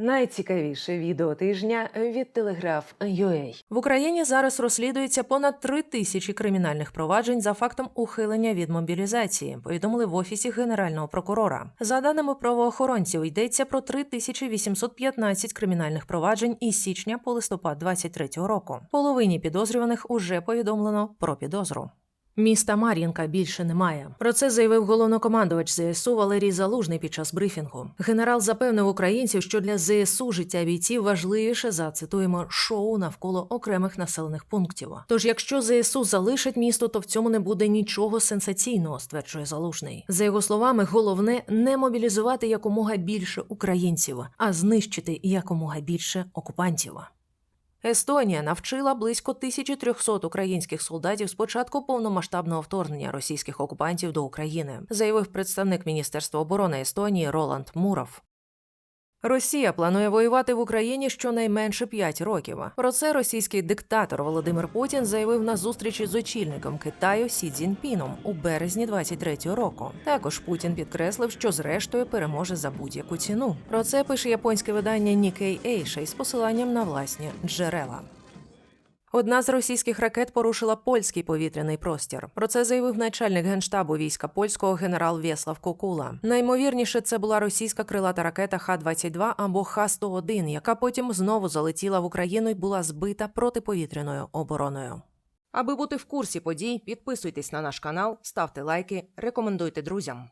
Найцікавіше відео тижня від телеграф Телеграф.ua. В Україні зараз розслідується понад три тисячі кримінальних проваджень за фактом ухилення від мобілізації. Повідомили в офісі генерального прокурора. За даними правоохоронців, йдеться про 3815 кримінальних проваджень із січня по листопад 23 року. Половині підозрюваних уже повідомлено про підозру. Міста Мар'їнка більше немає. Про це заявив головнокомандувач ЗСУ Валерій Залужний під час брифінгу. Генерал запевнив українців, що для ЗСУ життя бійців важливіше за цитуємо шоу навколо окремих населених пунктів. Тож, якщо ЗСУ залишить місто, то в цьому не буде нічого сенсаційного, стверджує Залужний. За його словами, головне не мобілізувати якомога більше українців, а знищити якомога більше окупантів. Естонія навчила близько 1300 українських солдатів з початку повномасштабного вторгнення російських окупантів до України, заявив представник Міністерства оборони Естонії Роланд Муров. Росія планує воювати в Україні щонайменше 5 років. Про це російський диктатор Володимир Путін заявив на зустрічі з очільником Китаю Сі Цзіньпіном у березні 23-го року. Також Путін підкреслив, що зрештою переможе за будь-яку ціну. Про це пише японське видання Nikkei Asia із посиланням на власні джерела. Одна з російських ракет порушила польський повітряний простір. Про це заявив начальник генштабу війська польського генерал Вєслав Кокула. Наймовірніше, це була російська крилата ракета Х-22 або Х-101, яка потім знову залетіла в Україну і була збита протиповітряною обороною. Аби бути в курсі подій, підписуйтесь на наш канал, ставте лайки, рекомендуйте друзям.